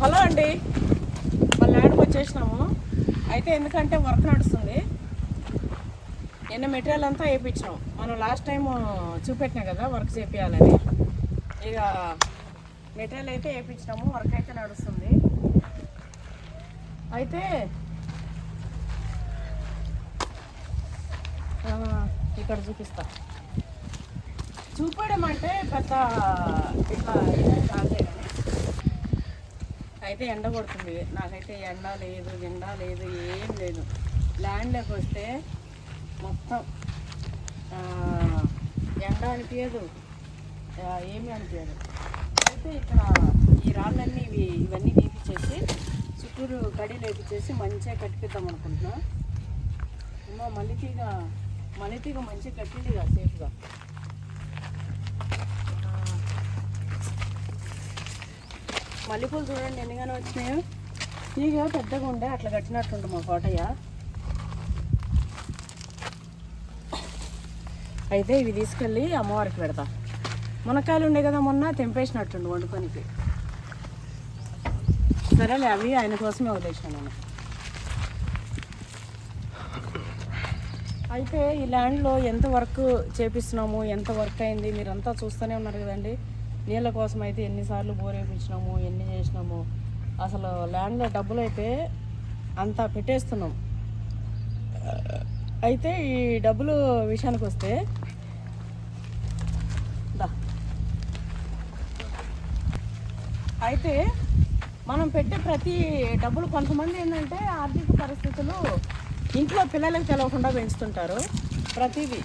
Hello అండి. మా ల్యాండ్కి వచ్చేసినాము. అయితే ఎందుకంటే వర్క్ నడుస్తుంది. నిన్న మెటీరియల్ అంతా వేయించినాం. మనం లాస్ట్ టైం చూపెట్టినాం కదా వర్క్ చేపించాలని ఇక మెటీరియల్ అయితే వేయించినాము. వర్క్ అయితే నడుస్తుంది. అయితే ఇక్కడ చూపిస్తా. చూపడం అంటే పెద్ద ఇట్లా ఇదేం అయితే ఎండ కొడుతుంది. నాకైతే ఎండ లేదు ఎండ లేదు ఏం లేదు. ల్యాండ్లోకి వస్తే మొత్తం ఎండ అనిపించదు ఏమీ అనిపించదు అయితే ఇక్కడ ఈ రాళ్ళన్నీ ఇవి ఇవన్నీ తీపిచ్చేసి చుట్టూరు కడి లేపించేసి మంచిగా కట్టిపిద్దాం అనుకుంటున్నాం. అమ్మ మల్లితీగ మల్లితీగ మంచిగా కట్టింది కదా సేఫ్గా మల్లెపూలు చూడండి ఎన్నిగానే వచ్చినాయో. తీగ పెద్దగా ఉండే అట్లా కట్టినట్టుండు మా కోటయ్య. అయితే ఇవి తీసుకెళ్ళి అమ్మవారికి పెడతా. మునక్కాయలు ఉండే కదా మొన్న తెంపేసినట్టుండు వండుకొనికి. సరేలే అవి ఆయన కోసమే వదిలేసాను నేను. అయితే ఈ ల్యాండ్లో ఎంత వర్క్ చేపిస్తున్నాము ఎంత వర్క్ అయింది మీరంతా చూస్తూనే ఉన్నారు కదండి. నీళ్ళ కోసం అయితే ఎన్నిసార్లు బోరేపించినాము ఎన్ని చేసినాము. అసలు ల్యాండ్లో డబ్బులు అయితే అంతా పెట్టేస్తున్నాం. అయితే ఈ డబ్బులు విషయానికి వస్తే అయితే మనం పెట్టే ప్రతి డబ్బులు కొంతమంది ఏంటంటే ఆర్థిక పరిస్థితులు ఇంట్లో పిల్లలకు తెలవకుండా పెంచుతుంటారు. ప్రతిదీ.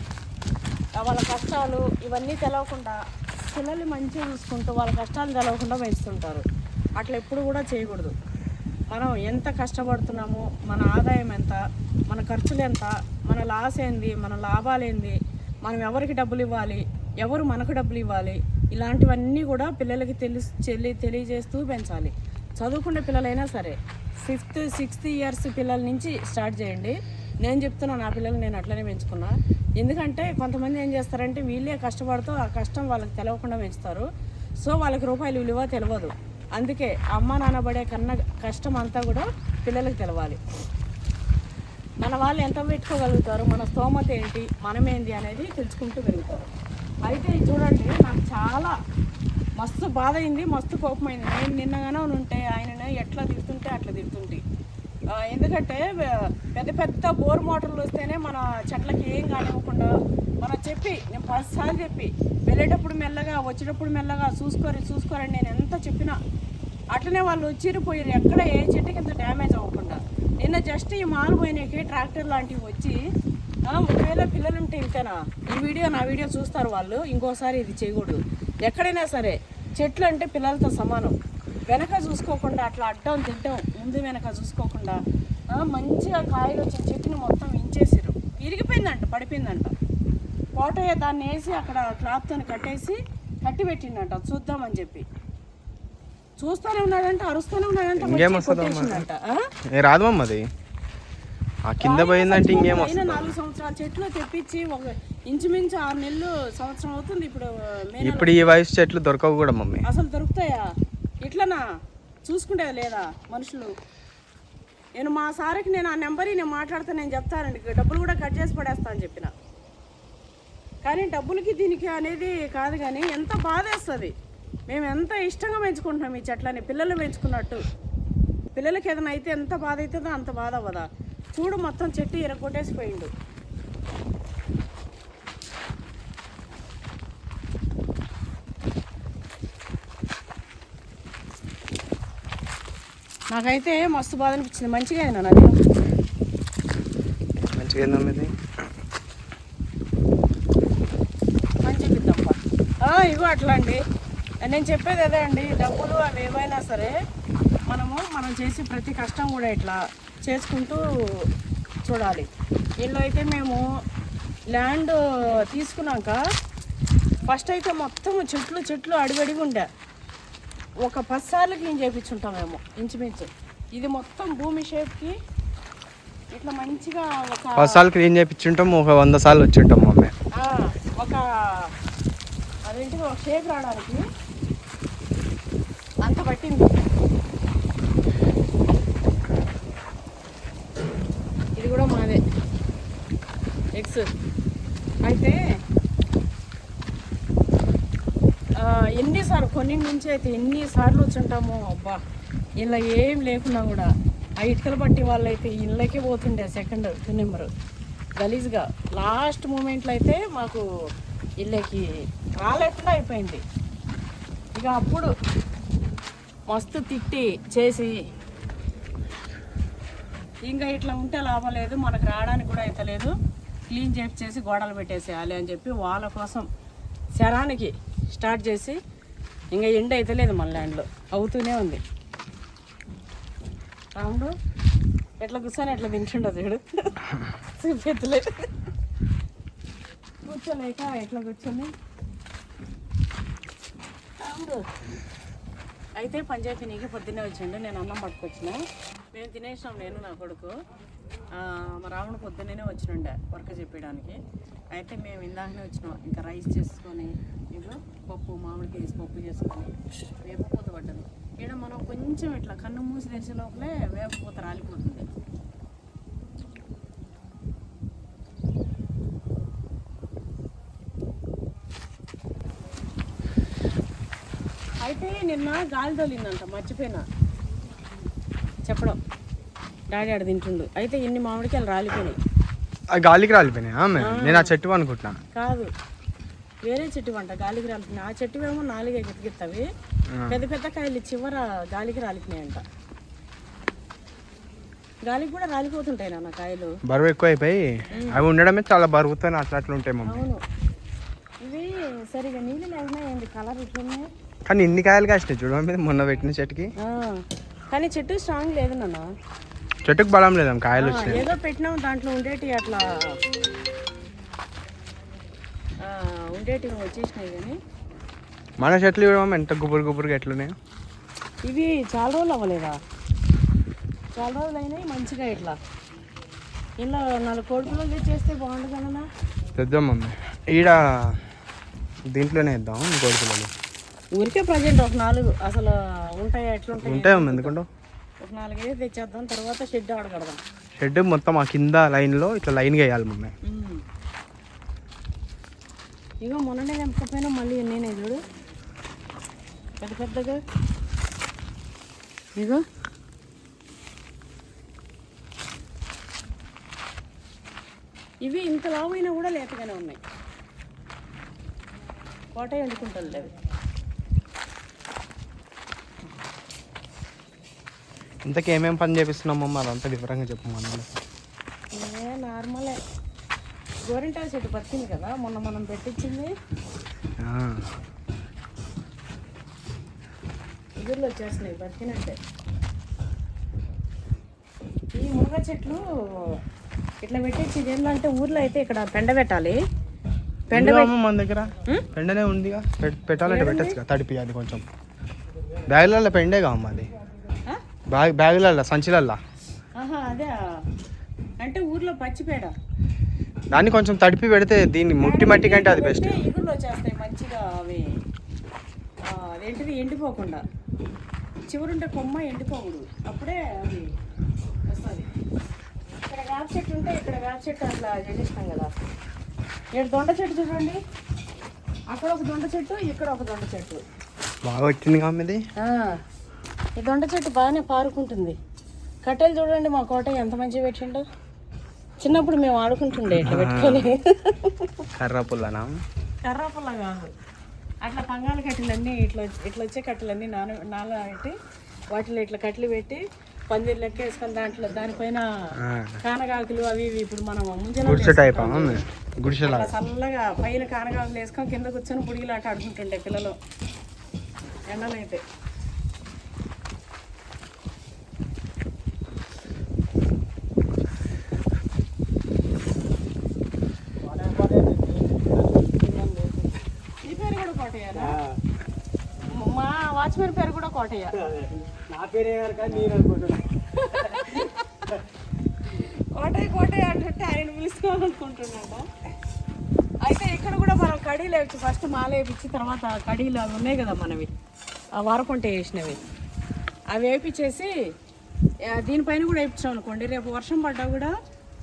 వాళ్ళ కష్టాలు ఇవన్నీ తెలవకుండా పిల్లల్ని మంచిగా చూసుకుంటూ వాళ్ళ కష్టాలు తెలవకుండా పెంచుతుంటారు. అట్లా ఎప్పుడు కూడా చేయకూడదు. మనం ఎంత కష్టపడుతున్నామో మన ఆదాయం ఎంత మన ఖర్చులు ఎంత మన లాస్ ఏంది మన లాభాలు ఏంది మనం ఎవరికి డబ్బులు ఇవ్వాలి ఎవరు మనకు డబ్బులు ఇవ్వాలి ఇలాంటివన్నీ కూడా పిల్లలకి తెలుసు చెల్లి తెలియజేస్తూ పెంచాలి. చదువుకునే పిల్లలైనా సరే ఫిఫ్త్ సిక్స్త్ ఇయర్స్ పిల్లల నుంచి స్టార్ట్ చేయండి. నేను చెప్తున్నా నా పిల్లలు నేను అట్లనే పెంచుకున్నా. ఎందుకంటే కొంతమంది ఏం చేస్తారంటే వీళ్ళే కష్టపడుతూ ఆ కష్టం వాళ్ళకి తెలవకుండా పెంచుతారు. సో వాళ్ళకి రూపాయలు విలువ తెలియదు అందుకే అమ్మ నాన్న పడే కన్నా కష్టం అంతా కూడా పిల్లలకు తెలవాలి. మన వాళ్ళు ఎంత పెట్టుకోగలుగుతారు? మన స్తోమత ఏంటి? మనమేంటి అనేది తెలుసుకుంటూ పెరుగుతారు. అయితే ఇది చూడండి నాకు చాలా మస్తు బాధ అయింది మస్తు కోపమైంది నేను నిన్నగానే ఉంటే ఆయననే ఎట్లా తిడుతుంటే అట్లా తిడుతుంటే. ఎందుకంటే పెద్ద పెద్ద బోర్ మోటార్లు వస్తేనే మన చెట్లకి ఏం కానివ్వకుండా మనం చెప్పి నేను పదిసార్లు చెప్పి వెళ్ళేటప్పుడు మెల్లగా వచ్చేటప్పుడు మెల్లగా చూసుకోరు చూసుకోరని నేను ఎంత చెప్పినా అట్లనే వాళ్ళు వచ్చిరిపోయారు ఎక్కడ ఏ చెట్టుకి ఇంత డ్యామేజ్ అవ్వకుండా. నిన్న జస్ట్ ఈ మాలు పోయినాకి ట్రాక్టర్ లాంటివి వచ్చి ఒకవేళ పిల్లలు ఉంటే ఇంతేనా? ఈ వీడియో నా వీడియో చూస్తారు వాళ్ళు ఇంకోసారి ఇది చేయకూడదు. ఎక్కడైనా సరే చెట్లు అంటే పిల్లలతో సమానం. వెనక చూసుకోకుండా అట్లా అడ్డం తిడ్డం ముందు వెనక చూసుకోకుండా మంచిగా కాయలు వచ్చిన చెట్టుని మొత్తం ఇంచేసారు ఇరిగిపోయిందంట పడిపోయిందంట. కోటయ్య దాన్ని వేసి అక్కడ క్లాత్తో కట్టేసి కట్టి పెట్టిండంట చూద్దామని చెప్పి. చూస్తూనే ఉన్నాడంట అరుస్తూనే ఉన్నాడంట రాదు మమ్మ అది? ఆ కింద పోయిందంటే ఇంకేం వస్తుంది? నాలుగు సంవత్సరాల చెట్లు తెప్పించి ఒక ఇంచుమించు ఆరు నెలలు సంవత్సరం అవుతుంది ఇప్పుడు. ఇప్పుడు ఈ వయసు చెట్లు దొరకవు కూడా మమ్మీ. అసలు దొరుకుతాయా? ఇట్లనా చూసుకుంటే లేదా మనుషులు? నేను మా సార్కి నేను ఆ నెంబర్ నేను మాట్లాడితే నేను చెప్తానండి డబ్బులు కూడా కట్ చేసి పడేస్తా అని చెప్పిన. కానీ డబ్బులకి దీనికి అనేది కాదు కానీ ఎంత బాధేస్తుంది మేము ఎంత ఇష్టంగా పెంచుకుంటున్నాం ఈ చెట్లని పిల్లలు పెంచుకున్నట్టు. పిల్లలకి ఏదైనా అయితే ఎంత బాధ అవుతుందో అంత బాధ అవ్వదా? చూడు మొత్తం చెట్టు ఇరగొట్టేసిపోయిండు నాకైతే మస్తు బాధ అనిపించింది. మంచిగా అయినా అది మంచిగా ఏందమ్మా ఇది మంచి పిద్దప్ప ఇగో అట్లా అండి నేను చెప్పేది అదే అండి. డబ్బులు అవి ఏమైనా సరే మనము మనం చేసే ప్రతి కష్టం కూడా ఇట్లా చేసుకుంటూ చూడాలి. వీళ్ళు అయితే మేము ల్యాండ్ తీసుకున్నాక ఫస్ట్ అయితే మొత్తం చెట్లు చెట్లు అడిగడిగి ఉండే ఒక పది సార్లు క్లీన్ చేయించుంటాం మేము ఇంచుమించు. ఇది మొత్తం భూమి షేప్కి ఇట్లా మంచిగా ఒక పది సార్లు క్లీన్ చేయించుంటాం ఒక వంద సార్లు వచ్చింటాం మమ్మీ. ఒక అదేంటిది ఒక షేప్ రావడానికి అంత పట్టింది. ఇది కూడా మాదే. ఎగ్స్ అయితే ఎన్నిసార్లు కొన్ని నుంచి అయితే ఎన్నిసార్లు వచ్చుంటామో అబ్బా. ఇలా ఏం లేకున్నా కూడా ఆ ఇటుకలు పట్టి వాళ్ళు అయితే ఇళ్ళకే పోతుండే సెకండ్ నెంబరు గలీజ్గా లాస్ట్ మూమెంట్లో అయితే మాకు ఇళ్ళకి రాలేకుండా అయిపోయింది. ఇక అప్పుడు మస్తు తిట్టి చేసి ఇంకా ఇట్లా ఉంటే లాభం లేదు మనకు రావడానికి కూడా అయితే లేదు. క్లీన్ చేసి గోడలు పెట్టేసేయాలి అని చెప్పి వాళ్ళ కోసం శరానికి స్టార్ట్ చేసి ఇంకా ఎండ అయితే లేదు మన ల్యాండ్లో అవుతూనే ఉంది. రాముడు ఎట్లా కూర్చొని ఎట్లా తింటుండదు చూడు. చూపెత్తలేదు కూర్చోలేక ఎట్లా కూర్చొని. రాముడు అయితే పంచాయతీ నీకు పొద్దున్నే వచ్చిండు. నేను అన్నం పట్టుకొచ్చిన. మేము తినేసినాం నేను నా కొడుకు. మా రాముడు పొద్దున్నే వచ్చినుండే వర్క్ చెప్పడానికి అయితే మేము ఇందాకనే వచ్చినాం. ఇంకా రైస్ చేసుకొని ఇదిగో పప్పు మామిడికాయ వేసి పప్పు చేసుకొని వేపపూత పడ్డది. ఇక్కడ మనం కొంచెం ఇట్లా కన్ను మూసి తెచ్చే లోపలే వేపపూత రాలిపోతుంది. అయితే నిన్న గాలి తోలిందంట మర్చిపోయినా. చెప్పడం. డాడీ ఆడ తింటుండు. అయితే ఇన్ని మామిడికాయలు రాలిపోయినాయి. గాలికి రాలిపోయినాయి. ఆమె. నేను ఆ చెట్టు అనుకుంటున్నా కాదు. వేరే చెట్టు అంట గాలికి రాలిపోయినాయి. ఆ చెట్టు ఏమో నాలుగే గిత్తగిత్తవి పెద్ద పెద్ద కాయలు చివర గాలికి రాలిపోయినాయంట. గాలికి కూడా రాలిపోతుంటాయి నాన్న కాయలు. బరువు ఎక్కువ అయిపోయి అవి ఉండడమే చాలా బరువుతో అట్లా అట్లా ఉంటాయి మమ్మీ. అవును. ఇవి సరిగా నీళ్ళు లేకుండా ఏంటి కలర్ ఇట్లున్నాయి. కానీ ఇన్ని కాయలు కాసినాయి చూడ మీద మొన్న పెట్టిన చెట్టుకి. ఆ, కానీ చెట్టు స్ట్రాంగ్ లేదు నాన్న. చెట్టుకు బలం లేదమ్మ కాయలు వచ్చినాయి ఏదో పెట్టినాం దాంట్లో ఉండేటి అట్లా. ఆ, ఉండేటివి వచ్చేసినాయి కానీ. మన చెట్లు చూడమమ్మ ఎంత గుబురు గుబురుగా ఎట్లున్నాయి. ఇవి చాలా రోజులు అవ్వలేదా? చాలా రోజులు అయినాయి మంచిగా ఇట్లా. ఇలా నాలుగు కోడి పిల్లలు తెచ్చేస్తే బాగుండు కదన్నా తెద్దాం మమ్మీ. ఈడ దీంట్లోనే ఇద్దాం ఇంకోటి పిల్లలు. ఊరికే ప్రజెంట్ ఒక నాలుగు అసలు ఉంటాయా ఎట్లుంటాయి? ఉంటాయి మమ్మీ ఎందుకంటే ఒక నాలుగైదు తెచ్చేద్దాం తర్వాత షెడ్ ఆడగడదాం. షెడ్ మొత్తం ఆ కింద లైన్లో ఇట్లా లైన్గా వేయాలి మమ్మీ. ఇగో మొన్ననే తెంపకపోయినా మళ్ళీ నేనే చూడు. పెద్ద పెద్దగా. ఇగో. ఇవి ఇంత లావైనా కూడా లేతగానే ఉన్నాయి. కోట వండుకుంటుంది అవి. ఇంతకీ ఏమేం పని చేపిస్తున్నాం మమ్మ అదంతా వివరంగా చెప్పు మనం ఏ నార్మలే. గోరింటాకు చెట్టు పచ్చింది కదా మొన్న మనం పెట్టించింది. ఎదురులో వచ్చేస్తున్నాయి బతికినట్టే ఈ మునగ చెట్లు ఇట్లా పెట్టేసి ఏంటంటే ఊర్లో అయితే ఇక్కడ పెండ పెట్టాలి. పెండ మన దగ్గర? పెండనే ఉందిగా. పెట్- పెట్టాలంటే పెట్టచ్చుగా తడిపి అది కొంచెం. బ్యాగులలో పెండేగా అమ్మ అది? బ్యాగ్ బ్యాగులలో సంచిలల్లో. అదే. అంటే ఊర్లో పచ్చిపేడ దాన్ని కొంచెం తడిపి పెడితే దీన్ని ముట్టి మట్టి కంటే అది బెస్ట్ ఇగుర్లు వచ్చేస్తాయి మంచిగా అవి. అదేంటిది? ఎండిపోకుండా. చివరుంటే కొమ్మ ఎండిపోకూడదు. అప్పుడే అది వస్తుంది. ఇక్కడ వేప చెట్టు ఉంటే ఇక్కడ వేప చెట్టు అట్లా చేసేస్తాం కదా. ఇక్కడ దొండ చెట్టు చూడండి. అక్కడ ఒక దొండ చెట్టు ఇక్కడ ఒక దొండ చెట్టు. బాగా వచ్చింది కామెది. ఈ దొండ చెట్టు బాగానే పారుకుంటుంది. కట్టెలు చూడండి మా కోట ఎంత మంచిగా పెట్టిండు. చిన్నప్పుడు మేము ఆడుకుంటుండే ఇట్లా పెట్టుకొని. కర్ర పుల్లనా కర్రాపుల్ల కాదు. అట్లా పంగాల కట్టెలన్నీ ఇట్లా ఇట్లా వచ్చే కట్టెలన్నీ నాన నాల పెట్టి వాటిలో ఇట్లా కట్టెలు పెట్టి పందిరి లెక్క వేసుకొని దాంట్లో దానిపైన కానగాకులు అవి ఇవి ఇప్పుడు మనం గుడిసె టైప్ గుడిసెలా? చల్లగా పైన కానగాకులు వేసుకొని కింద కూర్చొని పుడిగిలు ఆట ఆడుకుంటుండే పిల్లలు. ఎండలైతే నీ పేరు కూడా కోటయ్యారా మా వాచ్మెన్ పేరు కూడా కోటయ్య నా పేరే కానీ నేను అనుకుంటున్నా. కోటయ్య కోటయ్య అంటుంటే ఆయన పిలుచుకోవాలనుకుంటున్నాడ అయితే ఇక్కడ కూడా మనం కడీలు వేసి ఫస్ట్ మాల వేపించి తర్వాత కడీలు అవి ఉన్నాయి కదా మనవి. ఆ వారపంట వేసినవి. అవి వేపించేసి దీనిపైన కూడా వేయించాం అనుకోండి. రేపు వర్షం పడ్డా కూడా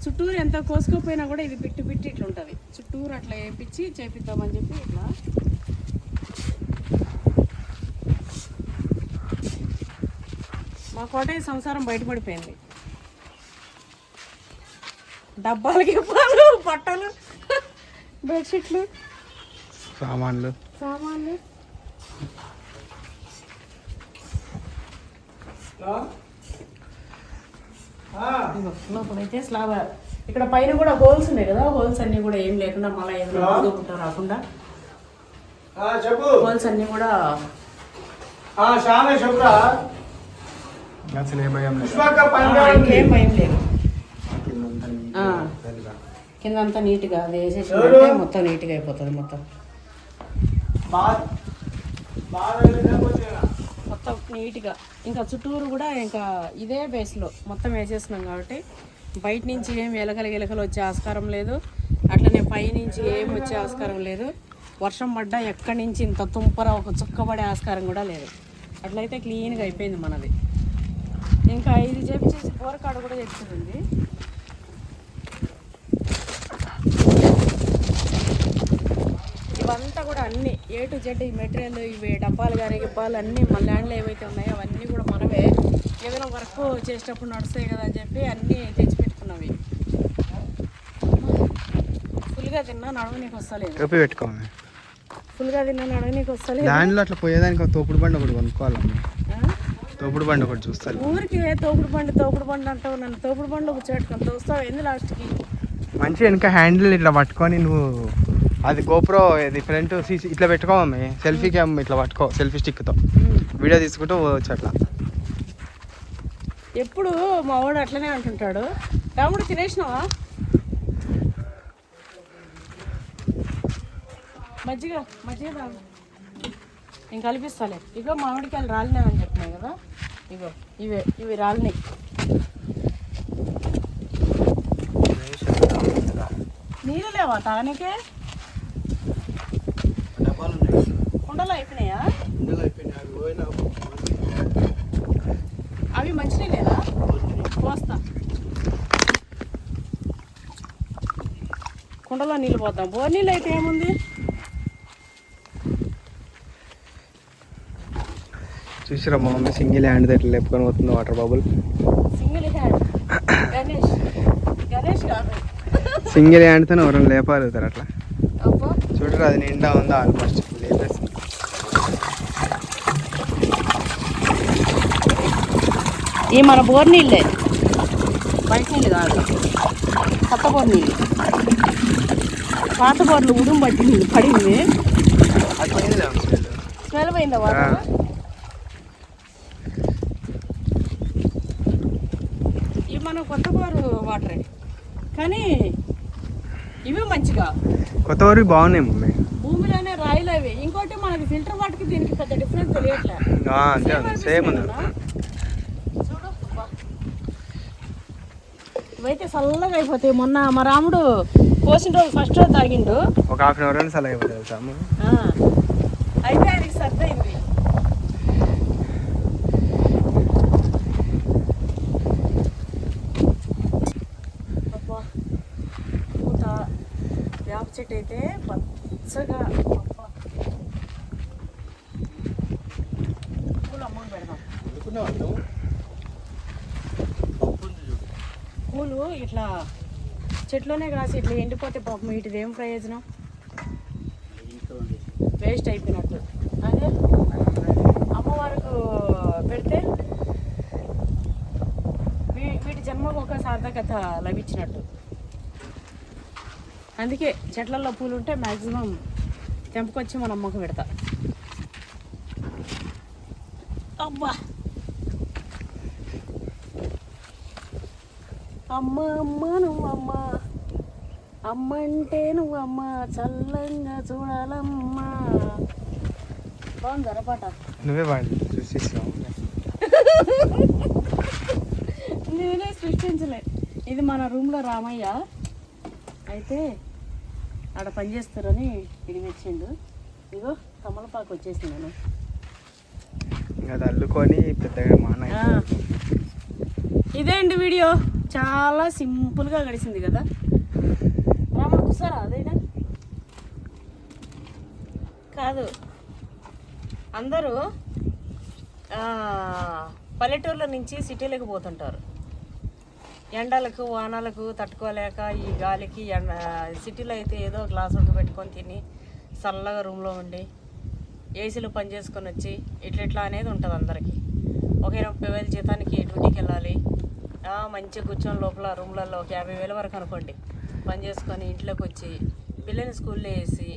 చుట్టూరు ఎంత కోసుకోపోయినా కూడా ఇది పిట్టి పిట్టి ఇట్లా ఉంటుంది చుట్టూరు అట్లా వేపించి చేపిద్దామని చెప్పి ఇట్లా మా కోటయ్య సంసారం బయటపడిపోయింది. డబ్బాలు గిబ్బాలు బట్టలు బెడ్షీట్లు. సామాన్లు. సామాన్లు. లోపలైతే స్లాబ్. ఇక్కడ పైన కూడా హోల్స్ ఉన్నాయి కదా హోల్స్ అన్ని కూడా ఏం లేకుండా మళ్ళీ ఏదైనా రాకుండా. చెప్పు. హోల్స్ అన్ని కూడా చాలా చెప్పురా కింద అంతా నీట్గా అది వేసేసి మొత్తం నీట్గా అయిపోతుంది మొత్తం? మొత్తం నీట్గా. ఇంకా చుట్టూరు కూడా ఇంకా ఇదే బేస్లో మొత్తం వేసేస్తున్నాం కాబట్టి బయట నుంచి ఏం ఎలకలు ఎలకలు వచ్చే ఆస్కారం లేదు. అట్లనే పై నుంచి ఏం వచ్చే ఆస్కారం లేదు. వర్షం పడ్డా ఎక్కడి నుంచి ఇంత తుంపర ఒక చుక్క పడే ఆస్కారం కూడా లేదు. అట్లయితే క్లీన్గా అయిపోయింది మనది. ఇంకా ఇది చేపించేసి బోరకాడ కూడా చెప్తుంది ఇవంతా కూడా అన్ని ఏ టు జెడ్ ఈ మెటీరియల్ ఇవి డబ్బాలు కానీ గిబ్బాలు అన్నీ మన ల్యాండ్లో ఏవైతే ఉన్నాయో అవన్నీ కూడా మనమే ఏదైనా వర్క్ చేసేటప్పుడు నడుస్తాయి కదా అని చెప్పి అన్నీ తెచ్చిపెట్టుకున్నవి ఫుల్గా తిన్నా నడవ నీకు వస్తలేదు పెట్టుకోవాలి? ఫుల్గా తిన్నా నడవ నీకు వస్తలేదు. ల్యాండ్లో అట్లా పోయేదానికి తోపుడు బండి ఒకటి కొనుక్కోవాలి? తోపుడు బండి ఒకటి చూస్తారు. ఊరికి తోపుడు బండి తోపుడు బండి అంటావు నన్ను? తోపుడు బండి కూర్చోబెట్టుకొని తోస్తావు ఏంది లాస్ట్కి? మంచి వెనక హ్యాండిల్ ఇట్లా పట్టుకొని నువ్వు అది గోప్రో ఇది ఫ్రంట్ సీసీ ఇట్లా పెట్టుకోమమ్మి సెల్ఫీ క్యామ్ ఇట్లా పట్టుకో సెల్ఫీ స్టిక్తో. వీడియో తీసుకుంటూ పోవచ్చు అట్లా. ఎప్పుడు మా వాడు అట్లనే అంటుంటాడు. రాముడు తినేసినావా? మజ్జిగ మజ్జిగ నేను కల్పిస్తాలే. ఇగో మామిడికాయలు రాలినాయని చెప్పినాయి కదా. ఇగో ఇవే ఇవి రాలినాయి. నీళ్ళు లేవా తాగనికే? కుండలో అయిపోయినాయా? అవి మంచినీళ్ళేనా? పోస్తా. కుండలో నీళ్ళు పోద్దాం. బోర్ నీళ్ళు అయితే ఏముంది? చూసిరా మా మమ్మీ సింగిల్ హ్యాండ్ ఇట్లా లేపుకొని పోతుంది water bottle single hand Ganesh Ganesh కాదు సింగిల్ హ్యాండ్తో ఎవరైనా లేపాలుగుతారు అట్లా అబ్బా చూడరు అది నిండా ఉందా ఆల్మోస్ట్ లేపేసి ఈ మన బోర్ నీళ్ళే బయట నీళ్ళు కాదు కొత్త బోర్ నీళ్ళు పాత బోర్లు ఉడుం పట్టింది పడింది అది పోయిందిలే అమ్మ స్మెల్. స్మెల్ పోయిందా వాటర్ ఆ. ఇవి మనం కొత్త బోరు వాటరే కానీ ఇవి మంచిగా ఊరి బాగున్నాయి మమ్మీ. భూమిలోనే రాయిలు అవి. ఇంకోటి మనకి ఫిల్టర్ వాటర్కి దీనికి పెద్ద డిఫరెన్స్ తెలియట్లే. అంతే సేమ్ ఉంది. ఇవైతే చల్లగా అయిపోతాయి. మొన్న మా రాముడు పోసిన రోజు ఫస్ట్ రోజు తాగిండు. ఒక హాఫ్ అన్ అవర్ అని ఆ. అయితే ఆయనకి సర్దయింది అబ్బా పూత వేప చెట్టు అయితే పచ్చగా పూలు అమ్మకు పెడదాం పూలు ఇట్లా చెట్లోనే కాసి ఇట్లా ఎండిపోతే పాపం వీటిది ఏం ప్రయోజనం? వేస్ట్ అయిపోయినట్టు. అదే అమ్మవారికి పెడితే వీ- వీటి జన్మకు ఒక సార్థకత లభించినట్టు. అందుకే చెట్లలో పూలు ఉంటే మ్యాక్సిమం తెంపుకొచ్చి మన అమ్మకు పెడతా. అబ్బా. అమ్మ అమ్మ నువ్వమ్మ అమ్మ. అంటే నువ్వమ్మ చల్లంగా చూడాలమ్మా. బాగుంది పాట. నువ్వే నేనే సృష్టించలే. ఇది మన రూమ్లో రామయ్య. అయితే ఆడ పని చేస్తారని ఇది మెచ్చిండు. ఇగో తమలపాకు వచ్చేసింది నేను అది అల్లుకొని పెద్దగా మాన ఇదే అండి వీడియో? చాలా సింపుల్గా గడిచింది కదా. రాముడు కూర్చోరా అదేనా? కాదు. అందరూ పల్లెటూర్ల నుంచి సిటీలకు పోతుంటారు. ఎండలకు వానలకు తట్టుకోలేక ఈ గాలికి ఎండ సిటీలో అయితే ఏదో గ్లాస్ ఒకటి పెట్టుకొని తిని చల్లగా రూమ్లో ఉండి ఏసీలు పని చేసుకొని వచ్చి ఇట్లా ఇట్లా అనేది ఉంటుంది అందరికీ. ఒక ఇరవై ముప్పై వేల జీతానికి డ్యూటీకి వెళ్ళాలి? మంచిగా కూర్చొని లోపల రూమ్లలో ఒక యాభై వేల వరకు అనుకోండి. పని చేసుకొని ఇంట్లోకి వచ్చి పిల్లని స్కూల్లో వేసి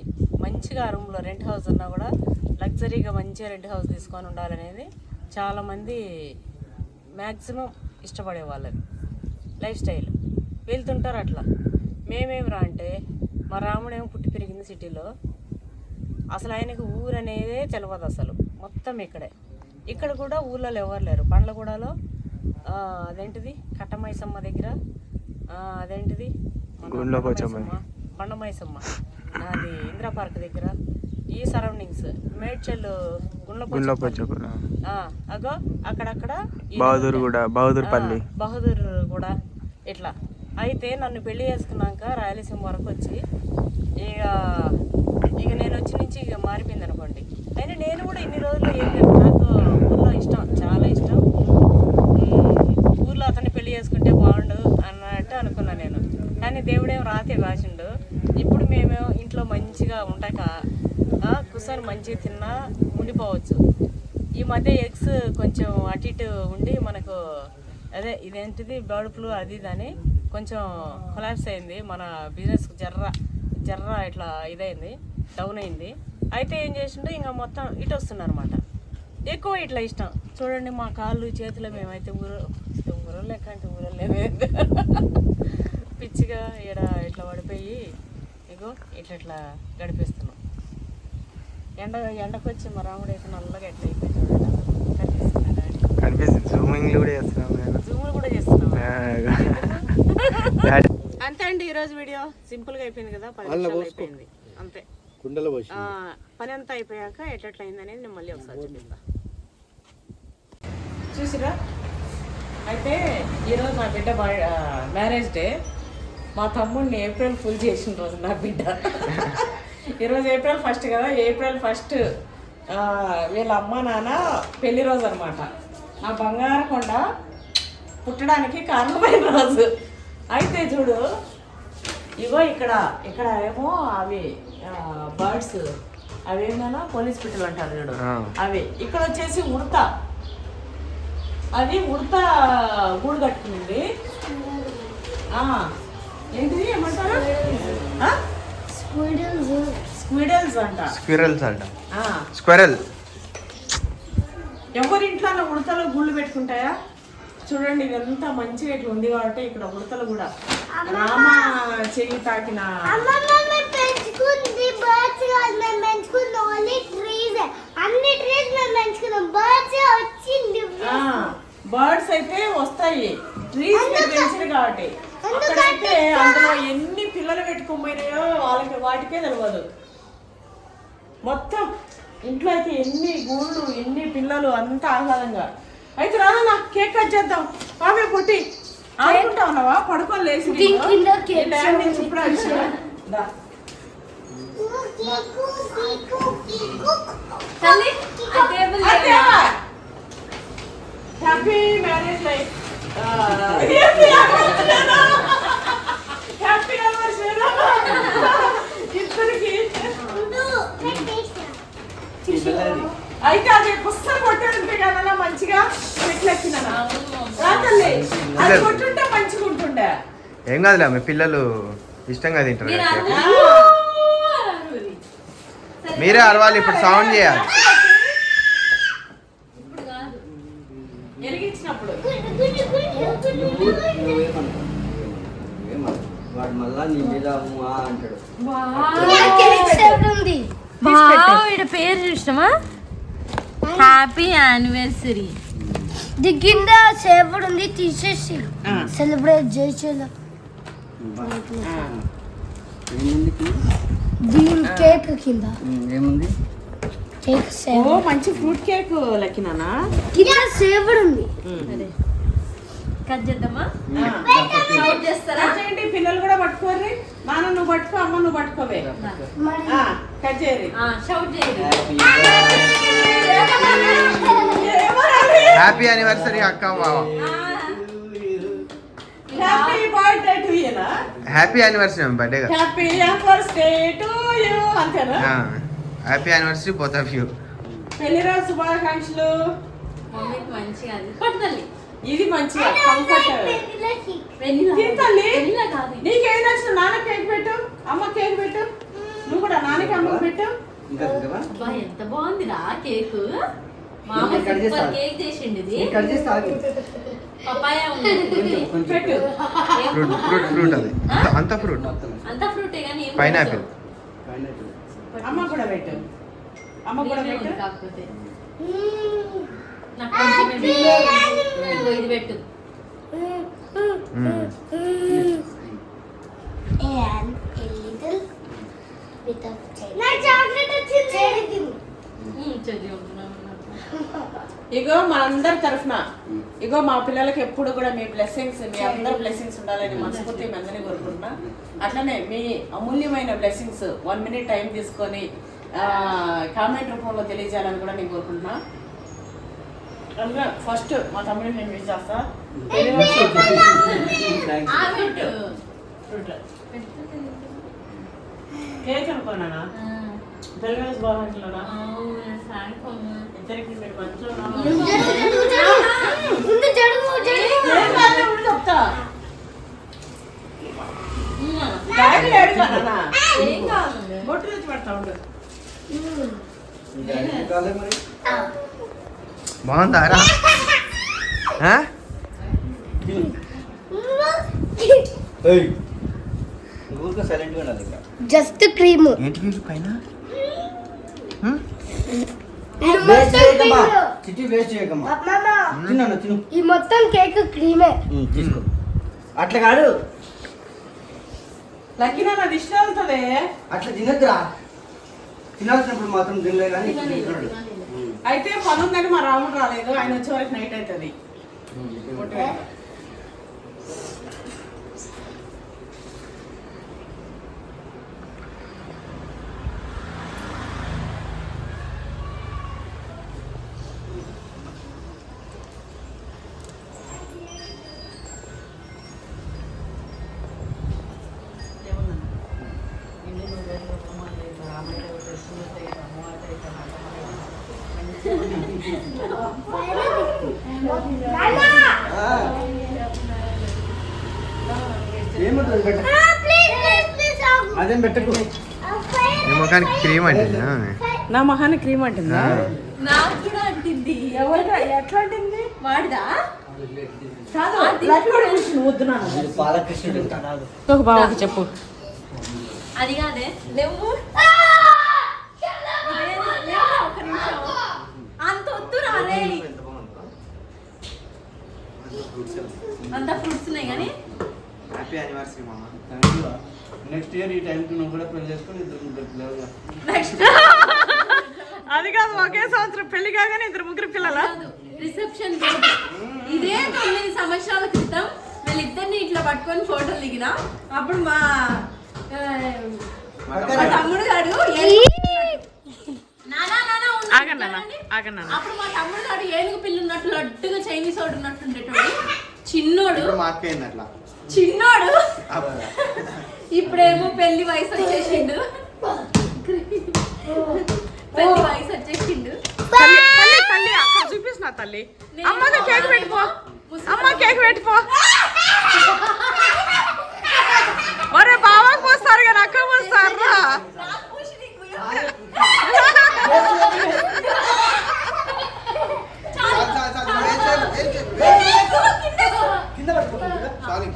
మంచిగా ఆ రూమ్లో రెంట్ హౌస్ ఉన్నా కూడా లగ్జరీగా మంచిగా రెంట్ హౌస్ తీసుకొని ఉండాలనేది చాలామంది మ్యాక్సిమం ఇష్టపడే వాళ్ళది. Lifestyle. వెళ్తుంటారు అట్లా. మేమేం రా అంటే మా రాముడేమో పుట్టి పెరిగింది సిటీలో. అసలు ఆయనకు ఊరు అనేదే తెలియదు అసలు. మొత్తం ఇక్కడే. ఇక్కడ కూడా ఊళ్ళలో ఎవరు లేరు. పండ్లగూడలో అదేంటిది? కట్టమైసమ్మ దగ్గర అదేంటిది. బండమైసమ్మ, అది ఇందిరా పార్క్ దగ్గర. ఈ సరౌండింగ్స్. మేడ్చల్ అగో అక్కడక్కడ బహదూర్. కూడా బహదూర్ పల్లి. బహదూర్ కూడా ఇట్లా. అయితే నన్ను పెళ్ళి చేసుకున్నాక రాయలసీమ వరకు వచ్చి ఇక ఇక నేను వచ్చి నుంచి ఇక మారిపోయింది అనుకోండి. అయినా నేను కూడా ఇన్ని రోజులు ఏం నాకు ఊర్లో ఇష్టం చాలా ఇష్టం. ఊర్లో అతన్ని పెళ్ళి చేసుకుంటే బాగుండు అన్నట్టు అనుకున్నా నేను. కానీ దేవుడేం రాతే రాసిండు. ఇప్పుడు మేము ఇంట్లో మంచిగా ఉంటాక ఆ, కూర్చొని మంచిగా తిన్నా ఉండిపోవచ్చు. ఈ మధ్య ఎగ్స్ కొంచెం అటు ఇటు ఉండి మనకు అదే ఇదేంటిది బర్డ్ ఫ్లూ అది ఇది అని కొంచెం కొలాప్స్ అయింది. మన బిజినెస్ జర్ర జర్ర ఇట్లా ఇదైంది డౌన్ అయింది. అయితే ఏం చేసిండో ఇంకా మొత్తం ఇటు వస్తున్నారన్నమాట. ఎక్కువ ఇట్లా ఇష్టం. చూడండి మా కాళ్ళు చేతులు మేమైతే ఊరు ఊరు లెక్క అంటే ఊరు పిచ్చిగా ఈడ ఇట్లా పడిపోయి ఇగో ఇట్లా ఇట్లా గడిపిస్తున్నాం. ఎండ ఎండకు వచ్చి మా రాముడు అయితే నల్లగా ఎట్లా అయిపోయి చూడండి. కనిపిస్తుంది? కూడా చేస్తున్నాం కూడా చేస్తున్నాం ఆ, అంతే అండి ఈరోజు వీడియో. సింపుల్గా అయిపోయింది కదా పది నిమిషాలు అయిపోయింది. అంతే. కుండలో పని అంతా అయిపోయాక ఎట్లెట్లా అయింది అనేది నేను మళ్ళీ ఒకసారి చూపిస్తా. చూసిరా? అయితే ఈరోజు నా బిడ్డ మ్యారేజ్ డే మా తమ్ముడిని ఏప్రిల్ ఫుల్ చేసిన రోజు నా బిడ్డ. ఈరోజు ఏప్రిల్ ఫస్ట్ కదా ఏప్రిల్ ఫస్ట్ వీళ్ళ అమ్మ నాన్న పెళ్ళి రోజు అనమాట నా బంగారు కొండ పుట్టడానికి కారణమైన రోజు. అయితే చూడు ఇగో ఇక్కడ ఇక్కడ ఏమో అవి బర్డ్స్ అవి ఏమైనా పోలీస్ పిట్టలు అంటారు చూడు. అవి ఇక్కడ వచ్చేసి ఉడత. అది ఉడత గూడు కట్టుకుంది. ఆ, ఏంటిది ఏమంటారు? స్క్విడల్స్. అంట. స్క్విరల్స్ అంట. ఆ, స్క్విరల్. ఎవరింట్లో ఉడతలు గూళ్ళు పెట్టుకుంటాయా? చూడండి ఇదంతా మంచిగా ఇట్లా ఉంది కాబట్టి ఇక్కడ ఉడతలు కూడా. రామ చెయ్యి తాకిన బర్డ్స్ అయితే వస్తాయి. ట్రీస్ పెంచారు కాబట్టి. అక్కడైతే అందులో ఎన్ని పిల్లలు పెట్టుకోపోయినాయో వాళ్ళకి వాటికే తెలియదు మొత్తం ఇంట్లో అయితే ఎన్ని గూళ్ళు ఎన్ని పిల్లలు అంత ఆహ్లాదంగా. అయితే రాదన్నా కేక్ కట్ చేద్దాం. ఆమె పుట్టి ఆడుకుంటా ఉన్నావా? పడుకొని లేచి హ్యాపీ మ్యారేజ్ లైఫ్ హ్యాపీ ఇద్దరికి. అయితే అది పుస్తకం కొట్టాడంటే కదా మంచిగా చెట్లెక్కినా రాతల్లి అది కొట్టుంటే మంచిగా ఉంటుండే. ఏం కాదులే ఆమె పిల్లలు ఇష్టంగా తింటారు. మీరే అరవాలి ఇప్పుడు సౌండ్ చేయాలి. వాడు మళ్ళా నీ మీద అంటాడు. పేరు చూసినామా హ్యాపీ యానివర్సరీ ది కింద సేపుడు ఉంది తీసేసి సెలబ్రేట్ చేసేలా. ఏముంది దీని కేక్ కింద. ఏముంది? కేక్ ఓ సేవ్ మంచి ఫ్రూట్ కేక్ లెక్కినానా కింద సేపుడు ఉంది. కట్ చేద్దామా? చేస్తారా? చేయండి పిల్లలు కూడా పట్టుకోర్రి. నాన్న నువ్వు పట్టుకో అమ్మ నువ్వు పట్టుకోవే. ఆ, కట్ చేయరు షౌట్ చేయండి హ్యాపీ యానివర్సరీ అక్క హ్యాపీ బర్త్డే టు యూ నా. Happy anniversary birthday happy birthday to you అంతేనా? Happy anniversary both of you పెళ్ళి రోజు శుభాకాంక్షలు. మమ్మీకి మంచిగా అది. పట్టుదల్లి ఇది మంచిగా కంఫర్ట్. నీకేం నచ్చిన నాన్న కేక్ పెట్టు. అమ్మ కేక్ పెట్టు. నువ్వు కూడా నాన్నకి అమ్మకి పెట్టు. ఇంకా తింటావా? అబ్బా ఎంత బాగుందిరా కేక్. మామ నేను కట్ సూపర్ చేస్తా. కేక్ చేసిండు ఇది నేను కట్ చేసి ఆగు. పపాయ ఉంది. కొంచెం కొంచెం పెట్టు ఏం ఫ్రూట్ ఫ్రూట్ ఫ్రూట్ అది. అంత- అంత ఫ్రూట్. మొత్తం అంతా ఫ్రూటే కానీ ఏం. అమ్మ కూడా పెట్టు. అమ్మ కూడా నీవే పెట్టు. ఉంది కాకపోతే నాకు ఇదిగో ఇది పెట్టు. ఇగో మనందరి తరఫున. ఇగో మా పిల్లలకి ఎప్పుడు కూడా మీ బ్లెస్సింగ్స్ మీ అందరి బ్లెస్సింగ్స్ ఉండాలని మనస్ఫూర్తి మీ అందరినీ కోరుకుంటున్నా. అట్లనే మీ అమూల్యమైన బ్లెస్సింగ్స్ వన్ మినిట్ టైం తీసుకొని కామెంట్ రూపంలో తెలియజేయాలని కూడా నేను కోరుకుంటున్నా. అందులో ఫస్ట్ మా తమ్ముడిని నేను విష్ చేస్తా. Thanks. ఆ పెట్టు కేక్ అనుకోనా తెలుగు బాగుంటున్నా అవునా థ్యాంక్ అమ్మా ఇద్దరికి మీరు మంచిగా ముందు జరుగు జరుగు చెప్తా ఉమ్మా. డాడీ లేడు కదా ఏం కావాలి బొట్టు తెచ్చి పెడతా ఉండు ఇంకా ఏం కావాలి మరి? బాగుందా రా ఆ? ఏయ్. నువ్వు ఊరికే silent గా ఉండాలి ఇంకా. జస్ట్ క్రీమ్ ఏంటి పైన? వేస్ట్ చేయకమ్మా. చిట్టి వేస్ట్ చేయకమ్మా. తిన్నాను తిను. ఈ మొత్తం కేక్ క్రీమే. తీసుకో. అట్లా కాదు. లక్కీ నా దిష్టి వెళ్తుంది అట్లా తినద్దురా. తినాల్సినప్పుడు మాత్రం కానీ తినలేదు. ఉమ్. అయితే పని ఉందని మా రాముడు రాలేదు. ఆయన వచ్చే వరకు నైట్ అవుతుంది. క్రీమ్ అంటే నా మొహాన్ని క్రీమ్ అంటుందా? నాకు కూడా అంటింది. ఎవరికి? ఎట్లా అంటుంది? వాడిదా? ఒక బావకి చెప్పు. అది కాదే. నిమిషం. అంత వద్దు రాలే. అంత ఫ్రూట్స్ ఉన్నాయి కానీ. హ్యాపీ యానివర్సరీ మామ నెక్స్ట్ ఇయర్ ఈ టైంకి నువ్వు కూడా పెళ్ళి చేసుకొని ఇద్దరు ముగ్గురు పిల్లలు నెక్స్ట్ అది కాదు ఒకే సంవత్సరం పెళ్ళి కాగానే ఇద్దరు ముగ్గురు పిల్లల? రిసెప్షన్ ఇదే తొమ్మిది సంవత్సరాల క్రితం వీళ్ళిద్దరిని ఇట్లా పట్టుకొని ఫోటోలు దిగిన. అప్పుడు మా తమ్ముడు గారు అప్పుడు మా తమ్ముడు గారు ఏనుగు పిల్లి ఉన్నట్టు లడ్డుగా చైనీస్ వాడు ఉన్నట్టు ఉండేటోడు. చిన్నోడు. మార్పోయింది అట్లా. చిన్నోడు. ఇప్పుడేమో పెళ్ళి వయసు వచ్చేసిండు. పెళ్ళి వయసు వచ్చేసిండు. తల్లి అక్కడ చూపిస్తున్నా తల్లి. నేను అమ్మకి కేక్ పెట్టుకో అమ్మ కేక్ పెట్టుకో ఒరే బావకు పోస్తారు కదా అక్క పోస్తారు రా నాకు పూసి నీకు కింద పట్టుకోవాలి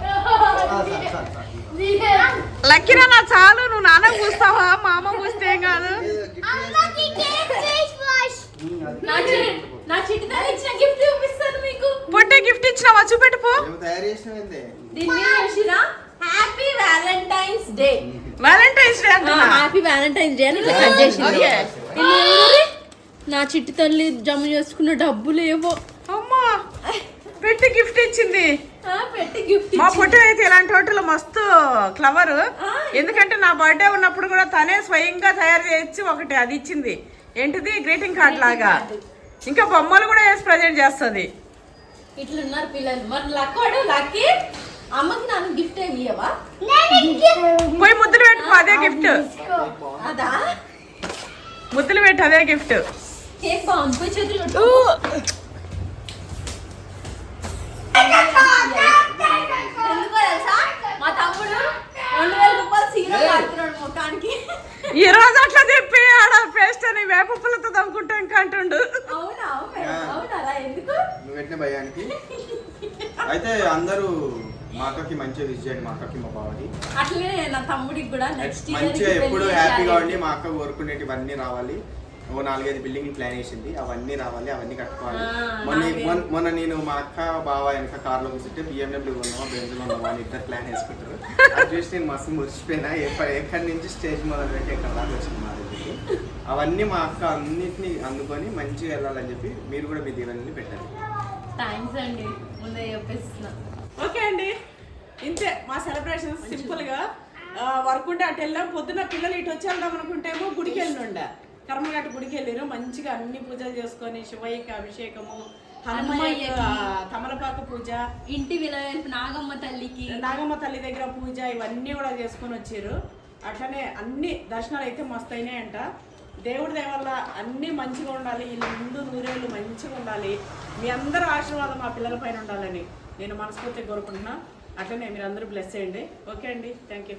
లక్కీరా నా చాలు నువ్వు నాన్న పూస్తావా మా అమ్మ పూస్తే ఏం కాదు అమ్మకి కేక్ ఫేస్ వాష్ నా చి- నా చిట్టుదారి ఇచ్చిన గిఫ్ట్ చూపిస్తాను మీకు పొట్టే గిఫ్ట్ ఇచ్చినావా చూపెట్టు పో తయారు happy valentine's day valentine's day అంటున్నా? హ్యాపీ వ్యాలంటైన్స్ డే అని ఇట్లా కట్ చేసింది. ఇల్లు? నా చిట్టి తల్లి జమ చేసుకున్న డబ్బులు ఏవో. అమ్మా పెట్టి గిఫ్ట్ ఇచ్చింది. ఆ, పెట్టి గిఫ్ట్ మా ఫోటో అయితే ఇలాంటి హోటల్ మస్తు క్లవర్ ఎందుకంటే నా బర్త్డే ఉన్నప్పుడు కూడా తనే స్వయంగా తయారు చేసి ఒకటి అది ఇచ్చింది. ఏంటిది? గ్రీటింగ్ కార్డ్ లాగా. ఇంకా బొమ్మలు కూడా వేసి ప్రజెంట్ చేస్తుంది. ఇట్లున్నారు పిల్లలు. మరి లక్కోడు లక్కి అమ్మకి నాకు గిఫ్ట్ ఏమి ఇయ్యవా? పోయి ముద్దులు పెట్టుకో అదే గిఫ్ట్ అదా? ముద్దులు పెట్టు అదే గిఫ్ట్ కేక్ బాగుంది? పోయి చేతులు ఈ రోజు అట్లా చెప్పి పేస్ట్ అని వేప పుల్లతో తమ్ముకుంటే ఇంకా అంటుండు. అవునా? అవునా? అవునారా ఎందుకు? నువ్వు పెట్టిన భయానికి. అయితే అందరూ మా అక్కకి మంచిగా విజ్ చేయండి మా అక్కకి మా బావకి. అట్లనే నా తమ్ముడికి కూడా నెక్స్ట్ ఇయర్ మంచిగా ఎప్పుడు హ్యాపీగా ఉండి మా అక్క కోరుకునేటివన్నీ రావాలి. ఓ నాలుగైదు బిల్డింగ్ ప్లాన్ చేసింది అవన్నీ రావాలి అవన్నీ కట్టుకోవాలి. మొన్న. మొన్న- మొన్న నేను మా అక్క బావ వెనక కార్లో కూర్చుంటే బిఎండబ్ల్యూ ఉన్నామా బెంజ్లో ఉన్నామా అని ఇద్దరు ప్లాన్ వేసుకుంటారు. అది చూసి నేను మస్తు మురిసిపోయినా. ఎప్ప- ఎక్కడి నుంచి స్టేజ్ మొదలు పెట్టి ఎక్కడ దాకా వచ్చింది మా దగ్గరికి అవన్నీ మా అక్క అన్నిటిని అందుకొని మంచిగా వెళ్ళాలని చెప్పి మీరు కూడా మీ దీవెనని పెట్టండి థ్యాంక్స్ అండి ముందే చెప్పేస్తున్నా. ఓకే అండి. ఇంతే మా సెలబ్రేషన్ సింపుల్గా వర్క్ ఉంటే అటు వెళ్ళాం పొద్దున పిల్లలు ఇటు వచ్చి వెళ్దాం అనుకుంటేమో గుడికి వెళ్ళిండే కర్మగట్ట గుడికి వెళ్ళారు మంచిగా అన్ని పూజలు చేసుకొని శివయ్యకి అభిషేకము తమలపాకు పూజ ఇంటి విలువైపు నాగమ్మ తల్లికి. నాగమ్మ తల్లి దగ్గర పూజ ఇవన్నీ కూడా చేసుకొని వచ్చారు. అట్లనే అన్ని దర్శనాలు అయితే మస్తు అయినాయంట దేవుడి దేవల్ల అన్నీ మంచిగా ఉండాలి వీళ్ళు ముందు నూరేళ్ళు మంచిగా ఉండాలి. మీ అందరూ ఆశీర్వాదం మా పిల్లల పైన ఉండాలని నేను మనస్ఫూర్తిగా కోరుకుంటున్నా. అట్లనే మీరు అందరూ బ్లెస్ చేయండి. ఓకే అండి. Thank you